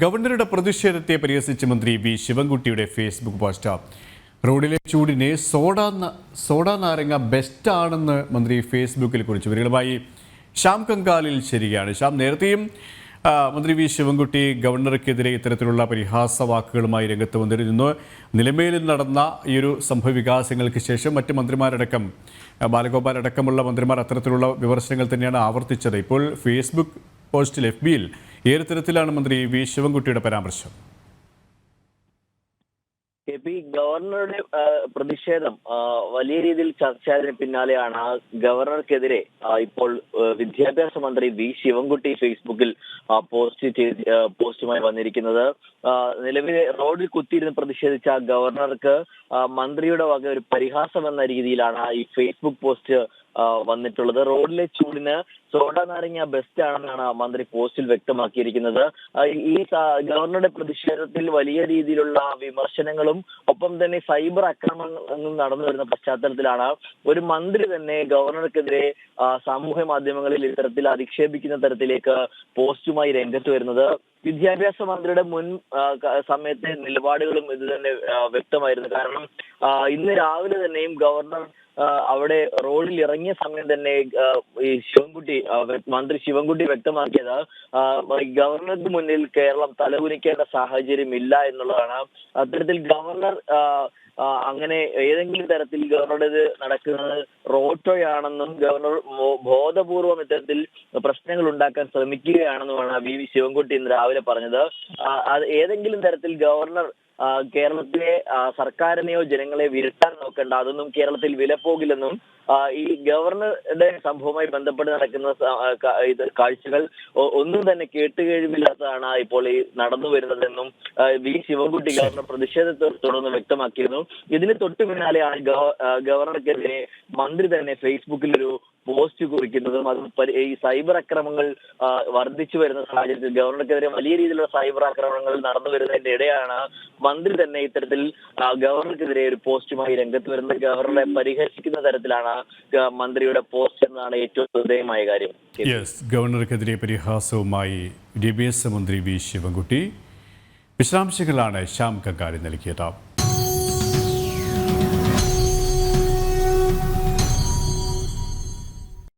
ഗവർണറുടെ പ്രതിഷേധത്തെ പരിഹസിച്ച് മന്ത്രി വി ശിവൻകുട്ടിയുടെ ഫേസ്ബുക്ക് പോസ്റ്റ്. റോഡിലെ ചൂടിനെ സോഡാ സോഡാ നാരങ്ങ ബെസ്റ്റാണെന്ന് മന്ത്രി ഫേസ്ബുക്കിൽ കുറിച്ചു. വരികളുമായി ശ്യാം കങ്കാലിൽ ശരിയാണ് ശ്യാം നേരത്തെയും മന്ത്രി വി ശിവൻകുട്ടി ഗവർണർക്കെതിരെ ഇത്തരത്തിലുള്ള പരിഹാസ വാക്കുകളുമായി രംഗത്ത് വന്നിരുന്നു. നിലമേലിൽ നടന്ന ഈ ഒരു സംഭവവികാസങ്ങൾക്ക് ശേഷം മറ്റ് മന്ത്രിമാരടക്കം ബാലഗോപാൽ അടക്കമുള്ള മന്ത്രിമാർ അത്തരത്തിലുള്ള വിമർശനങ്ങൾ തന്നെയാണ് ആവർത്തിച്ചത്. ഇപ്പോൾ ഫേസ്ബുക്ക് പോസ്റ്റിൽ എഫ് ബിയിൽ ഏത് തരത്തിലാണ് മന്ത്രി വി ശിവൻകുട്ടിയുടെ പരാമർശം? കെ പി ഗവർണറുടെ പ്രതിഷേധം വലിയ രീതിയിൽ ചർച്ചയായതിന് പിന്നാലെയാണ് ഗവർണർക്കെതിരെ ഇപ്പോൾ വിദ്യാഭ്യാസ മന്ത്രി വി ശിവൻകുട്ടി ഫേസ്ബുക്കിൽ പോസ്റ്റ് ചെയ്ത് പോസ്റ്റുമായി വന്നിരിക്കുന്നത്. നിലവിലെ റോഡിൽ കുത്തിയിരുന്ന് പ്രതിഷേധിച്ച ഗവർണർക്ക് മന്ത്രിയുടെ വക ഒരു പരിഹാസം എന്ന രീതിയിലാണ് ഈ ഫേസ്ബുക്ക് പോസ്റ്റ് വന്നിട്ടുള്ളത്. റോഡിലെ ചൂടിന് സോഡ നാരങ്ങ ബെസ്റ്റ് ആണെന്നാണ് മന്ത്രി പോസ്റ്റിൽ വ്യക്തമാക്കിയിരിക്കുന്നത്. ഈ ഗവർണറുടെ പ്രതിഷേധത്തിൽ വലിയ രീതിയിലുള്ള വിമർശനങ്ങളും ഒപ്പം തന്നെ സൈബർ ആക്രമണങ്ങളും നടന്നു വരുന്ന പശ്ചാത്തലത്തിലാണ് ഒരു മന്ത്രി തന്നെ ഗവർണർക്കെതിരെ സാമൂഹ്യ മാധ്യമങ്ങളിൽ ഇത്തരത്തിൽ അധിക്ഷേപിക്കുന്ന തരത്തിലേക്ക് പോസ്റ്റുമായി രംഗത്ത് വരുന്നത്. വിദ്യാഭ്യാസ മന്ത്രിയുടെ മുൻ സമയത്തെ നിലപാടുകളും ഇത് തന്നെ വ്യക്തമായിരുന്നു. കാരണം ഇന്ന് രാവിലെ തന്നെയും ഗവർണർ അവിടെ റോഡിൽ ഇറങ്ങിയ സമയം തന്നെ ഈ ശിവൻകുട്ടി മന്ത്രി ശിവൻകുട്ടി വ്യക്തമാക്കിയത് ഗവർണർക്ക് മുന്നിൽ കേരളം തലകുനിക്കേണ്ട സാഹചര്യം ഇല്ല എന്നുള്ളതാണ്. അത്തരത്തിൽ ഗവർണർ അങ്ങനെ ഏതെങ്കിലും തരത്തിൽ ഗവർണറുടെ നടക്കുന്നത് റോട്ടോയാണെന്നും ഗവർണർ ബോധപൂർവം ഇത്തരത്തിൽ പ്രശ്നങ്ങൾ ഉണ്ടാക്കാൻ ശ്രമിക്കുകയാണെന്നുമാണ് വി വി ശിവൻകുട്ടി ഇന്ന് രാവിലെ പറഞ്ഞത്. ഏതെങ്കിലും തരത്തിൽ ഗവർണർ കേരളത്തിലെ സർക്കാരിനെയോ ജനങ്ങളെ വിരട്ടാൻ നോക്കേണ്ട. അതൊന്നും കേരളത്തിൽ വില പോകില്ലെന്നും ഈ ഗവർണറുടെ സംഭവവുമായി ബന്ധപ്പെട്ട് നടക്കുന്ന ഇത് കാഴ്ചകൾ ഒന്നും തന്നെ കേട്ടുകഴിവില്ലാത്തതാണ് ഇപ്പോൾ ഈ നടന്നു വരുന്നതെന്നും വി. ശിവൻകുട്ടി ഗവർണർ പ്രതിഷേധത്തെ തുടർന്ന് വ്യക്തമാക്കിയിരുന്നു. ഇതിന് തൊട്ടു പിന്നാലെയാണ് ഗവർണർക്കെതിരെ മന്ത്രി തന്നെ ഫേസ്ബുക്കിൽ ഒരു പോസ്റ്റ് കുറിക്കുന്നതും അത് ഈ സൈബർ അക്രമങ്ങൾ വർദ്ധിച്ചു വരുന്ന സാഹചര്യത്തിൽ ഗവർണർക്കെതിരെ വലിയ രീതിയിലുള്ള സൈബർ ആക്രമണങ്ങൾ നടന്നു വരുന്നതിന്റെ ഇടയാണ് മന്ത്രി തന്നെ ഇത്തരത്തിൽ ഗവർണർക്കെതിരെ ഒരു പോസ്റ്റുമായി രംഗത്ത് വരുന്ന ഗവർണറെ പരിഹസിക്കുന്ന തരത്തിലാണ് മന്ത്രിയുടെ പോസ്റ്റ് എന്നാണ് ഏറ്റവും ശ്രദ്ധേയമായ കാര്യം. ഗവർണർക്കെതിരെ പരിഹാസവുമായി വിദ്യാഭ്യാസ മന്ത്രി വി ശിവൻകുട്ടി. വിശദാംശങ്ങളാണ് ശ്യാം കങ്കാരി നൽകിയത്.